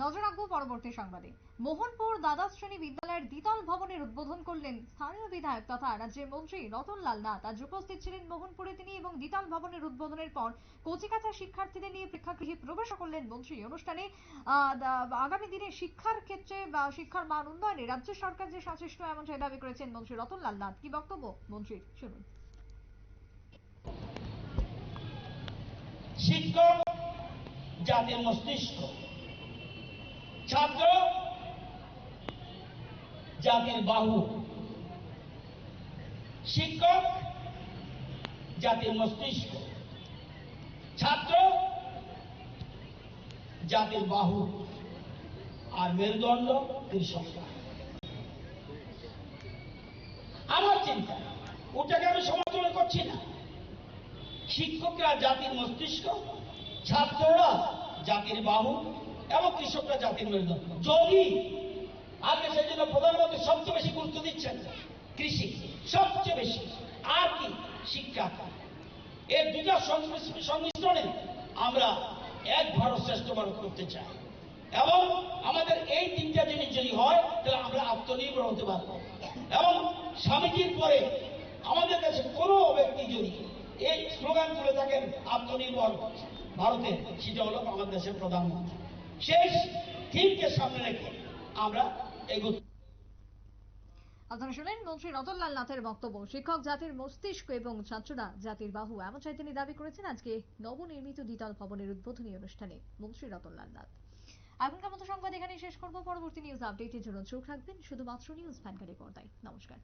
নজর রাখব পরবর্তী সংবাদে। মোহনপুর দ্বাদশ শ্রেণি বিদ্যালয়ের দ্বিতল ভবনের উদ্বোধন করলেন স্থানীয় বিধায়ক তথা রাজ্যের মন্ত্রী রতনলাল নাথ। আজ উপস্থিত ছিলেন মোহনপুরে তিনি এবং দ্বিতল ভবনের উদ্বোধনের পর কচিকাচা শিক্ষার্থীদের নিয়ে প্রেক্ষাগৃহে প্রবেশ করলেন মন্ত্রী। অনুষ্ঠানে আগামী দিনে শিক্ষার ক্ষেত্রে বা শিক্ষার মান উন্নয়নে রাজ্য সরকার যে সচেষ্ট, এমনটাই দাবি করেছেন মন্ত্রী রতনলাল নাথ। কি বক্তব্য মন্ত্রীর? শুনুন। শিক্ষক, জাতির মস্তিষ্ক ছাত্র, জাতির বাহু। শিক্ষক, জাতির মস্তিষ্ক। ছাত্র, জাতির বাহু। আর মেরুদণ্ড সরকার আমার চিন্তা, ওটাকে আমি সমালোচনা করছি না। শিক্ষকরা জাতির মস্তিষ্ক, ছাত্ররা জাতির বাহু। এবং কৃষকরা জাতির মেরুদণ্ড যদি আগে সেই জন্য প্রধানমন্ত্রী সবচেয়ে বেশি গুরুত্ব দিচ্ছেন কৃষি, সবচেয়ে বেশি। আর কি? শিক্ষা। এর দুটা সংমিশ্রণে আমরা এক ভারত শ্রেষ্ঠ ভারত করতে চাই। এবং আমাদের এই তিনটা জিনিস যদি হয়, তাহলে আমরা আত্মনির্ভর হতে পারব। এবং স্বামীজির পরে আমাদের কাছে কোনো ব্যক্তি যদি এই স্লোগান তুলে থাকেন, আত্মনির্ভর ভারতের, সেটা হল আমাদের দেশের প্রধানমন্ত্রী। সেই থিমকে সামনে রেখে। আমরা এগোতে আপনারা শুনলেন মন্ত্রী রতনলাল নাথের বক্তব্য। শিক্ষক জাতির মস্তিষ্ক এবং ছাত্ররা জাতির বাহু এমনটাই তিনি দাবি করেছেন আজকে নবনির্মিত দ্বিতল ভবনের উদ্বোধনী অনুষ্ঠানে মন্ত্রী রতনলাল নাথ। এখনকার মতো সংবাদ এখানে শেষ করব। পরবর্তী নিউজ আপডেটের জন্য চোখ রাখবেন শুধুমাত্র নিউজ ভ্যানগাড়ি পর্দায়। নমস্কার।